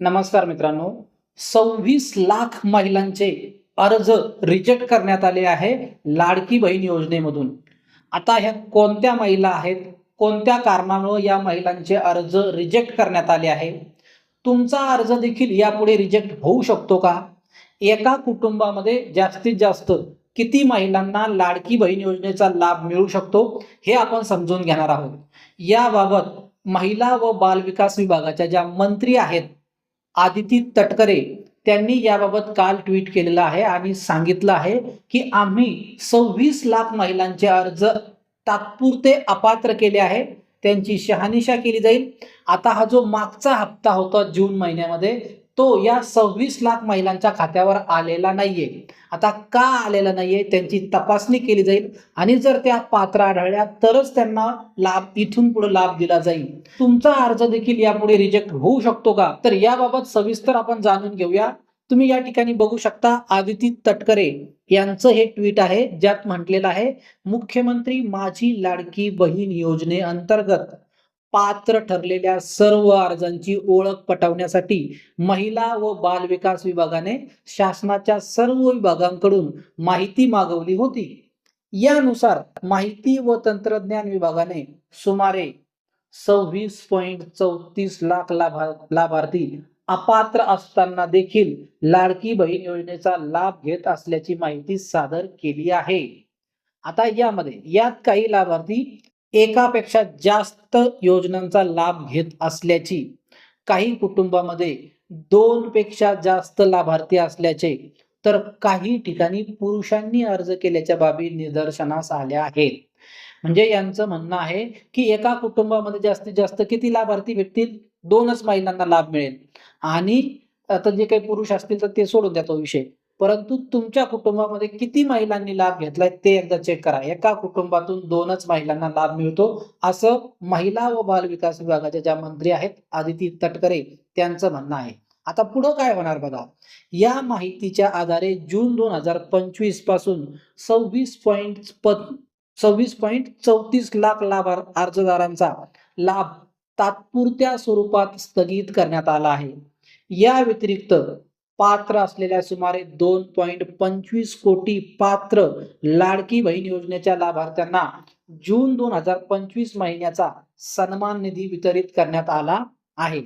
नमस्कार मित्रांनो. सव्वीस लाख महिलांचे अर्ज रिजेक्ट करण्यात आले आहे लाडकी बहीण योजनेमधून. आता ह्या कोणत्या महिला आहेत? कोणत्या कारणामुळे या महिलांचे अर्ज रिजेक्ट करण्यात आले आहे? तुमचा अर्ज देखील यापुढे रिजेक्ट होऊ शकतो का? एका कुटुंबामध्ये जास्तीत जास्त किती महिलांना लाडकी बहीण योजनेचा लाभ मिळू शकतो हे आपण समजून घेणार आहोत. याबाबत महिला व बालविकास विभागाच्या ज्या मंत्री आहेत आदिती तटकरे त्यांनी याबाबत काल ट्विट केलेलं आहे आणि सांगितलं आहे की आम्ही सव्वीस लाख महिलांचे अर्ज तात्पुरते अपात्र केले आहे. त्यांची शहानिशा केली जाईल. आता हा जो मागचा हप्ता होता जून महिन्यामध्ये तो या सव्वीस लाख महिलांच्या खात्यावर आलेला नाहीये. आता का आलेला नाहीये? त्यांची तपासणी केली जाईल. आणि जर त्या पात्र आढळल्या तरच त्यांना लाभ इथून पुढे लाभ दिला जाईल. तुमचा अर्ज देखील यापुढे रिजेक्ट होऊ शकतो का? तर याबाबत सविस्तर आपण जाणून घेऊया. तुम्ही या ठिकाणी बघू शकता आदिती तटकरे यांचं हे ट्विट आहे ज्यात म्हटलेलं आहे मुख्यमंत्री माझी लाडकी बहीण योजनेअंतर्गत पात्र ठरलेल्या सर्व अर्जांची ओळख पटवण्यासाठी महिला व बाल विकास विभागाने शासनाच्या सर्व विभागांकडून माहिती मागवली होती. यानुसार माहिती व तंत्रज्ञान विभागाने सुमारे सव्वीस पॉईंट चौतीस लाख लाभा लाभार्थी अपात्र असताना देखील लाडकी बहीण योजनेचा लाभ घेत असल्याची माहिती सादर केली आहे. आता यामध्ये यात काही लाभार्थी एकापेक्षा जास्त योजनांचा लाभ घेत असल्याची काही कुटुंबामध्ये दोन पेक्षा जास्त लाभार्थी असल्याचे तर काही ठिकाणी पुरुषांनी अर्ज केल्याच्या बाबी निदर्शनास आल्या आहेत. म्हणजे यांचं म्हणणं आहे की एका कुटुंबामध्ये जास्तीत जास्त किती लाभार्थी भेटतील? दोनच महिलांना लाभ मिळेल. आणि आता जे काही पुरुष असतील तर ते सोडून द्या तो विषय. परंतु तुमच्या कुटुंबामध्ये किती महिलांनी लाभ घेतलाय ते एकदा चेक करा. एका कुटुंबातून दोनच महिलांना लाभ मिळतो. असं महिला व बाल विकास विभागाच्या ज्या मंत्री आहेत आदिती तटकरे त्यांचं म्हणणं आहे. आता पुढं काय होणार बघा. या माहितीच्या आधारे जून दोन हजार पंचवीसपासून सव्वीस पॉईंट सव्वीस पॉईंट चौतीस लाख लाभ अर्जदारांचा लाभ तात्पुरत्या स्वरूपात स्थगित करण्यात आला आहे. या व्यतिरिक्त पात्र असलेल्या सुमारे दोन पॉईंट पंचवीस कोटी पात्र लाडकी बहीण योजनेच्या लाभार्थ्यांना जून दोन हजार पंचवीस महिन्याचा सन्मान निधी वितरित करण्यात आला आहे.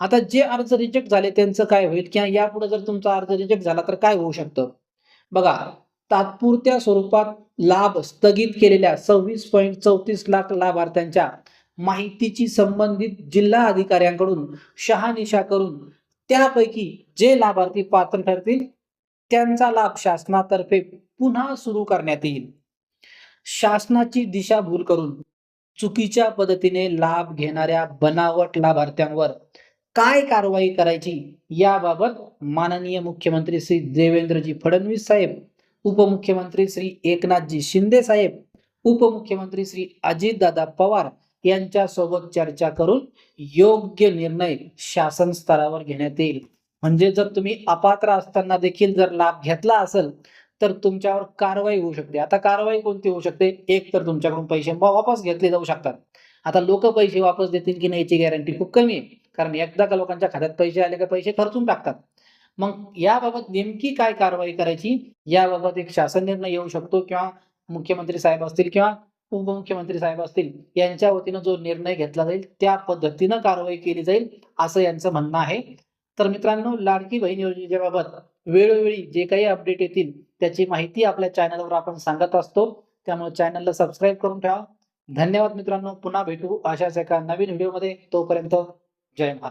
आता जे अर्ज रिजेक्ट झाले त्यांचं काय होईल? किंवा यापुढे जर तुमचा अर्ज रिजेक्ट झाला तर काय होऊ शकतं? बघा तात्पुरत्या स्वरूपात लाभ स्थगित केलेल्या सव्वीस पॉईंट चौतीस लाख लाभार्थ्यांच्या माहितीची संबंधित जिल्हा अधिकाऱ्यांकडून शहानिशा करून त्यापैकी जे लाभार्थी पात्र ठरतील त्यांचा लाभ शासनातर्फे पुन्हा सुरू करण्यात येईल. शासनाची दिशाभूल करून चुकीच्या पद्धतीने लाभ घेणाऱ्या बनावट लाभार्थ्यांवर काय कारवाई करायची याबाबत माननीय मुख्यमंत्री श्री देवेंद्रजी फडणवीस साहेब उपमुख्यमंत्री श्री एकनाथजी शिंदे साहेब उपमुख्यमंत्री श्री अजितदादा पवार यांच्यासोबत चर्चा करून योग्य निर्णय शासन स्तरावर घेण्यात येईल. म्हणजे जर तुम्ही अपात्र असताना देखील जर लाभ घेतला असेल तर तुमच्यावर कारवाई होऊ शकते. आता कारवाई कोणती होऊ शकते? एक तर तुमच्याकडून पैसे वापस घेतले जाऊ शकतात. आता लोक पैसे वापस देतील की नाही याची गॅरंटी खूप कमी आहे. कारण एकदा का लोकांच्या खात्यात पैसे आले का पैसे खर्चून टाकतात. मग याबाबत नेमकी काय कारवाई करायची? याबाबत एक शासन निर्णय येऊ शकतो किंवा मुख्यमंत्री साहेब असतील किंवा उपमुख्यमंत्री साहेब असतील यांच्या वतीनं जो निर्णय घेतला जाईल त्या पद्धतीनं कारवाई केली जाईल असं यांचं म्हणणं आहे. तर मित्रांनो लाडकी बहीण योजनेच्या बाबत वेळोवेळी जे काही अपडेट येतील त्याची माहिती आपल्या चॅनलवर आपण सांगत असतो. त्यामुळे चॅनलला सबस्क्राईब करून ठेवा. धन्यवाद मित्रांनो. पुन्हा भेटू अशाच एका नवीन व्हिडिओमध्ये तोपर्यंत जय महाराज.